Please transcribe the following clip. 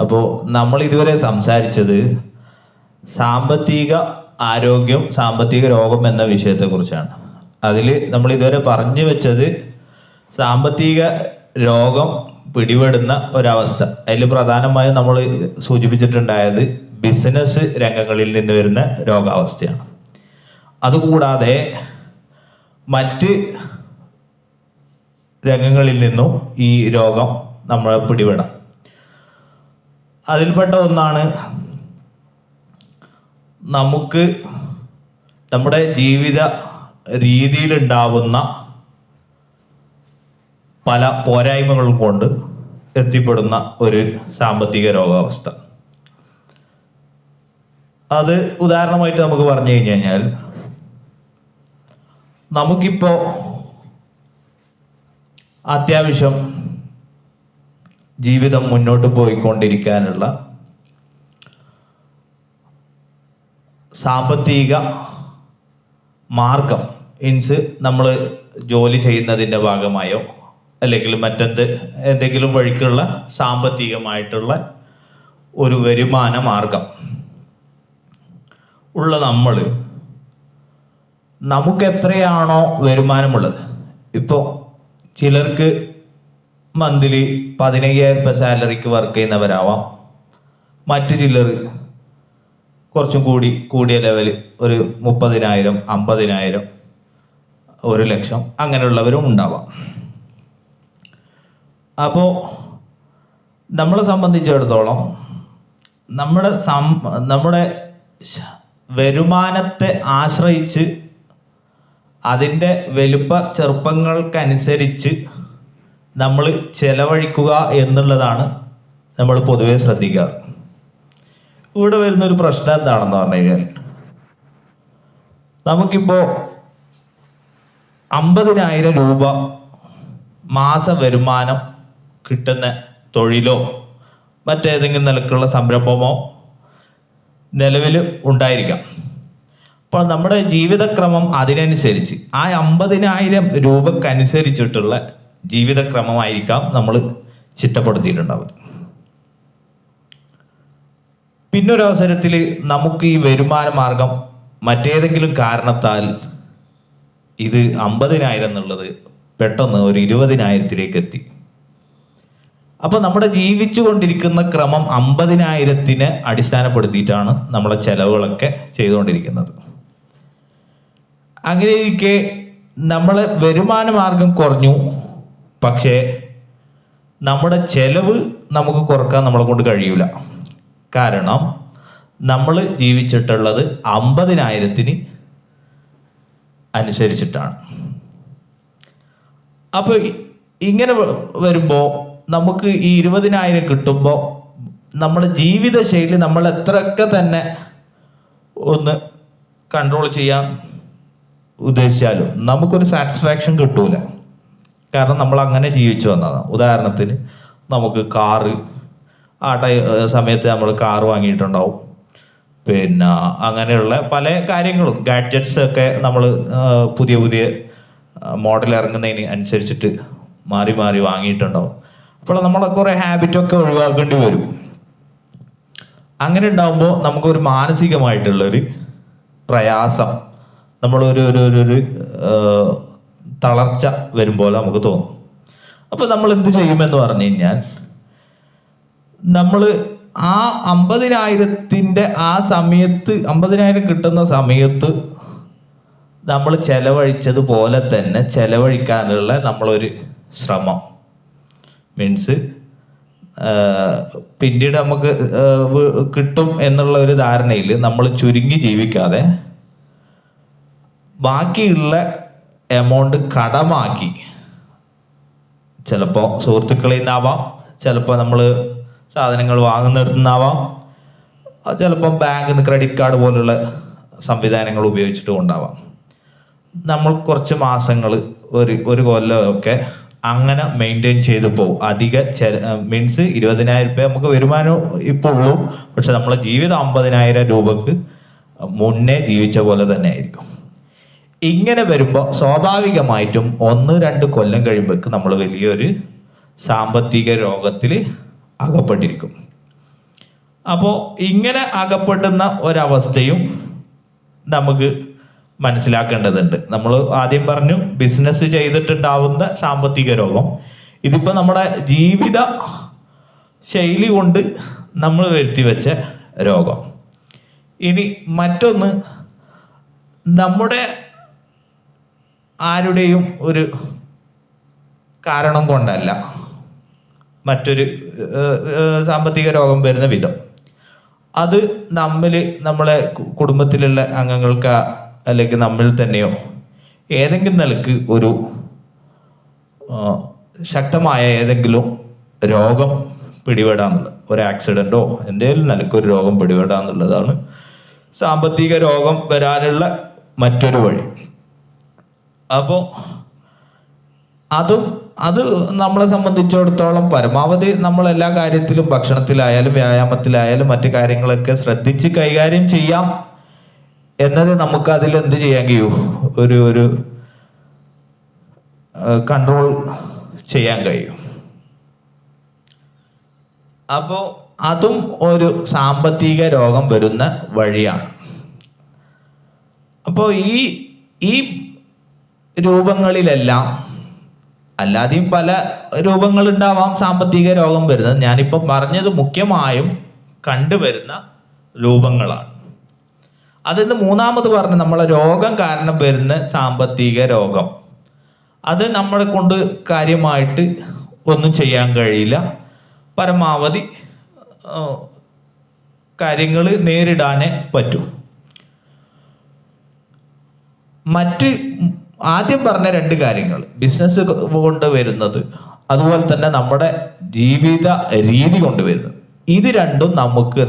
അപ്പോൾ നമ്മൾ ഇതുവരെ സംസാരിച്ചത് സാമ്പത്തിക ആരോഗ്യം സാമ്പത്തിക രോഗം എന്ന വിഷയത്തെക്കുറിച്ചാണ്. അതിൽ നമ്മൾ ഇതുവരെ പറഞ്ഞു വെച്ചത് സാമ്പത്തിക രോഗം പിടിപെടുന്ന ഒരവസ്ഥ. അതിൽ പ്രധാനമായും നമ്മൾ സൂചിപ്പിച്ചിട്ടുണ്ടായത് ബിസിനസ് രംഗങ്ങളിൽ നിന്ന് വരുന്ന രോഗാവസ്ഥയാണ്. അതുകൂടാതെ മറ്റ് രംഗങ്ങളിൽ നിന്നും ഈ രോഗം നമ്മളെ പിടിപെടാം. അതിൽപ്പെട്ട ഒന്നാണ് നമുക്ക് നമ്മുടെ ജീവിത രീതിയിലുണ്ടാവുന്ന പല പോരായ്മകളും കൊണ്ട് എത്തിപ്പെടുന്ന ഒരു സാമ്പത്തിക രോഗാവസ്ഥ. അത് ഉദാഹരണമായിട്ട് നമുക്ക് പറഞ്ഞു കഴിഞ്ഞു കഴിഞ്ഞാൽ നമുക്കിപ്പോ അത്യാവശ്യം ജീവിതം മുന്നോട്ട് പോയിക്കൊണ്ടിരിക്കാനുള്ള സാമ്പത്തിക മാർഗം മീൻസ് നമ്മൾ ജോലി ചെയ്യുന്നതിന്റെ ഭാഗമായോ അല്ലെങ്കിൽ മറ്റെന്ത് എന്തെങ്കിലും വഴിക്കുള്ള സാമ്പത്തികമായിട്ടുള്ള ഒരു വരുമാന മാർഗം ഉള്ള നമ്മൾ നമുക്ക് എത്രയാണോ വരുമാനമുള്ളത്. ഇപ്പോൾ ചിലർക്ക് മന്ത്ലി പതിനയ്യായിരം രൂപ സാലറിക്ക് വർക്ക് ചെയ്യുന്നവരാവാം. മറ്റു ചിലർ കുറച്ചും കൂടി കൂടിയ ലെവൽ ഒരു മുപ്പതിനായിരം അമ്പതിനായിരം ഒരു ലക്ഷം അങ്ങനെയുള്ളവരും ഉണ്ടാവാം. അപ്പോൾ നമ്മളെ സംബന്ധിച്ചിടത്തോളം നമ്മുടെ സം നമ്മുടെ വരുമാനത്തെ ആശ്രയിച്ച് അതിന്റെ വലുപ്പ ചെറുപ്പങ്ങൾക്കനുസരിച്ച് നമ്മൾ ചെലവഴിക്കുക എന്നുള്ളതാണ് നമ്മൾ പൊതുവെ ശ്രദ്ധിക്കുക. ഇവിടെ വരുന്ന ഒരു പ്രശ്നം എന്താണെന്ന് പറഞ്ഞു കഴിഞ്ഞാൽ നമുക്കിപ്പോ അമ്പതിനായിരം രൂപ മാസ വരുമാനം കിട്ടുന്ന തൊഴിലോ മറ്റേതെങ്കിലും നിലക്കുള്ള സംരംഭമോ നിലവിൽ ഉണ്ടായിരിക്കാം. അപ്പോൾ നമ്മുടെ ജീവിതക്രമം അതിനനുസരിച്ച് ആ അമ്പതിനായിരം രൂപക്കനുസരിച്ചിട്ടുള്ള ജീവിതക്രമമായിരിക്കാം നമ്മൾ ചിട്ടപ്പെടുത്തിയിട്ടുണ്ടാവുക. പിന്നൊരവസരത്തിൽ നമുക്ക് ഈ വരുമാന മാർഗം മറ്റേതെങ്കിലും കാരണത്താൽ ഇത് അമ്പതിനായിരം എന്നുള്ളത് പെട്ടെന്ന് ഒരു ഇരുപതിനായിരത്തിലേക്ക് എത്തി അപ്പോൾ നമ്മുടെ ജീവിച്ചു കൊണ്ടിരിക്കുന്ന ക്രമം അമ്പതിനായിരത്തിന് അടിസ്ഥാനപ്പെടുത്തിയിട്ടാണ് നമ്മളെ ചെലവുകളൊക്കെ ചെയ്തുകൊണ്ടിരിക്കുന്നത്. അങ്ങനെ നമ്മളെ വരുമാന മാർഗം കുറഞ്ഞു. പക്ഷേ നമ്മുടെ ചെലവ് നമുക്ക് കുറയ്ക്കാൻ നമ്മളെ കൊണ്ട് കഴിയൂല. കാരണം നമ്മൾ ജീവിച്ചിട്ടുള്ളത് അമ്പതിനായിരത്തിന് അനുസരിച്ചിട്ടാണ്. അപ്പോൾ ഇങ്ങനെ വരുമ്പോൾ വരുമ്പോ നമുക്ക് ഈ ഇരുപതിനായിരം കിട്ടുമ്പോൾ നമ്മുടെ ജീവിതശൈലി നമ്മൾ എത്രയൊക്കെ തന്നെ ഒന്ന് കൺട്രോൾ ചെയ്യാൻ ഉദ്ദേശിച്ചാലും നമുക്കൊരു സാറ്റിസ്ഫാക്ഷൻ കിട്ടൂല. കാരണം നമ്മൾ അങ്ങനെ ജീവിച്ചു വന്നതാണ്. ഉദാഹരണത്തിന് നമുക്ക് കാറ് ആ ടൈ സമയത്ത് നമ്മൾ കാർ വാങ്ങിയിട്ടുണ്ടാവും. പിന്നെ അങ്ങനെയുള്ള പല കാര്യങ്ങളും ഗാഡ്ജറ്റ്സ് ഒക്കെ നമ്മൾ പുതിയ പുതിയ മോഡൽ ഇറങ്ങുന്നതിന് അനുസരിച്ചിട്ട് മാറി മാറി വാങ്ങിയിട്ടുണ്ടാവും. അപ്പോൾ നമ്മളെ കുറേ ഹാബിറ്റൊക്കെ ഒഴിവാക്കേണ്ടി വരും. അങ്ങനെ ഉണ്ടാകുമ്പോൾ നമുക്കൊരു മാനസികമായിട്ടുള്ളൊരു പ്രയാസം. നമ്മളൊരു ഒരു ഒരു ഒരു വരും തളർച്ച വരുമ്പോൾ നമുക്ക് തോന്നും. അപ്പോൾ നമ്മൾ എന്ത് ചെയ്യുമെന്ന് പറഞ്ഞു കഴിഞ്ഞാൽ നമ്മൾ ആ അമ്പതിനായിരത്തിന്റെ ആ സമയത്ത് അമ്പതിനായിരം കിട്ടുന്ന സമയത്ത് നമ്മൾ ചെലവഴിച്ചതുപോലെ തന്നെ ചെലവഴിക്കാനുള്ള നമ്മളൊരു ശ്രമം. മീൻസ് പിന്നീട് നമുക്ക് കിട്ടും എന്നുള്ള ഒരു ധാരണയിൽ നമ്മൾ ചുരുങ്ങി ജീവിക്കാതെ ബാക്കിയുള്ള എമൗണ്ട് കടമാക്കി. ചിലപ്പോൾ സുഹൃത്തുക്കളിൽ നിന്നാവാം ചിലപ്പോൾ നമ്മൾ സാധനങ്ങൾ വാങ്ങുന്നിടത്തു നിന്നാവാം ചിലപ്പോൾ ബാങ്കിൽ നിന്ന് ക്രെഡിറ്റ് കാർഡ് പോലുള്ള സംവിധാനങ്ങൾ ഉപയോഗിച്ചിട്ടും ഉണ്ടാവാം. നമ്മൾ കുറച്ച് മാസങ്ങൾ ഒരു ഒരു കൊല്ലമൊക്കെ അങ്ങനെ മെയിന്റെയിൻ ചെയ്തു പോകും. അധിക മീൻസ് ഇരുപതിനായിരം രൂപ നമുക്ക് വരുമാനം ഇപ്പോൾ ഉള്ളൂ പക്ഷെ നമ്മളെ ജീവിതം അമ്പതിനായിരം രൂപക്ക് മുന്നേ ജീവിച്ച പോലെ തന്നെ ആയിരിക്കും. ഇങ്ങനെ വരുമ്പോൾ സ്വാഭാവികമായിട്ടും ഒന്ന് രണ്ട് കൊല്ലം കഴിയുമ്പോഴേക്ക് നമ്മൾ വലിയൊരു സാമ്പത്തിക രോഗത്തിൽ അകപ്പെട്ടിരിക്കും. അപ്പോൾ ഇങ്ങനെ അകപ്പെടുന്ന ഒരവസ്ഥയും നമുക്ക് മനസ്സിലാക്കേണ്ടതുണ്ട്. നമ്മൾ ആദ്യം പറഞ്ഞു ബിസിനസ് ചെയ്തിട്ടുണ്ടാവുന്ന സാമ്പത്തിക രോഗം. ഇതിപ്പോൾ നമ്മുടെ ജീവിത ശൈലി കൊണ്ട് നമ്മൾ വരുത്തി വെച്ച രോഗം. ഇനി മറ്റൊന്ന് നമ്മുടെ ആരുടെയും ഒരു കാരണം കൊണ്ടല്ല. മറ്റൊരു സാമ്പത്തിക രോഗം വരുന്ന വിധം. അത് നമ്മിൽ നമ്മളെ കുടുംബത്തിലുള്ള അംഗങ്ങൾക്ക് അല്ലെങ്കിൽ നമ്മിൽ തന്നെയോ ഏതെങ്കിലും നിലയ്ക്ക് ഒരു ശക്തമായ ഏതെങ്കിലും രോഗം പിടിപെടാന്നുള്ളത് ഒരു ആക്സിഡന്റോ എന്തെങ്കിലും നിലയ്ക്ക് ഒരു രോഗം പിടിപെടാന്നുള്ളതാണ് സാമ്പത്തിക രോഗം വരാനുള്ള മറ്റൊരു വഴി. അപ്പോൾ അതും അത് നമ്മളെ സംബന്ധിച്ചിടത്തോളം പരമാവധി നമ്മൾ എല്ലാ കാര്യത്തിലും ഭക്ഷണത്തിലായാലും വ്യായാമത്തിലായാലും മറ്റു കാര്യങ്ങളൊക്കെ ശ്രദ്ധിച്ച് കൈകാര്യം ചെയ്യാം എന്നത് നമുക്ക് അതിൽ എന്ത് ചെയ്യാൻ കഴിയൂ? ഒരു ഒരു കൺട്രോൾ ചെയ്യാൻ കഴിയും. അപ്പോൾ അതും ഒരു സാമ്പത്തിക രോഗം വരുന്ന വഴിയാണ്. അപ്പോൾ ഈ ഈ രൂപങ്ങളിലെല്ലാം അല്ലാതെയും പല രൂപങ്ങളുണ്ടാവാം സാമ്പത്തിക രോഗം വരുന്നത്. ഞാനിപ്പോൾ പറഞ്ഞത് മുഖ്യമായും കണ്ടുവരുന്ന രൂപങ്ങളാണ്. അതിന്ന് മൂന്നാമത് പറഞ്ഞ നമ്മളെ രോഗം കാരണം വരുന്ന സാമ്പത്തിക രോഗം. അത് നമ്മളെ കൊണ്ട് കാര്യമായിട്ട് ഒന്നും ചെയ്യാൻ കഴിയില്ല. പരമാവധി കാര്യങ്ങൾ നേരിടാനേ പറ്റൂ. മറ്റ് ആദ്യം പറഞ്ഞ രണ്ട് കാര്യങ്ങൾ. ബിസിനസ് കൊണ്ട് വരുന്നത് അതുപോലെ തന്നെ നമ്മുടെ ജീവിത രീതി കൊണ്ട് വരുന്നത് ഇത് രണ്ടും നമുക്ക്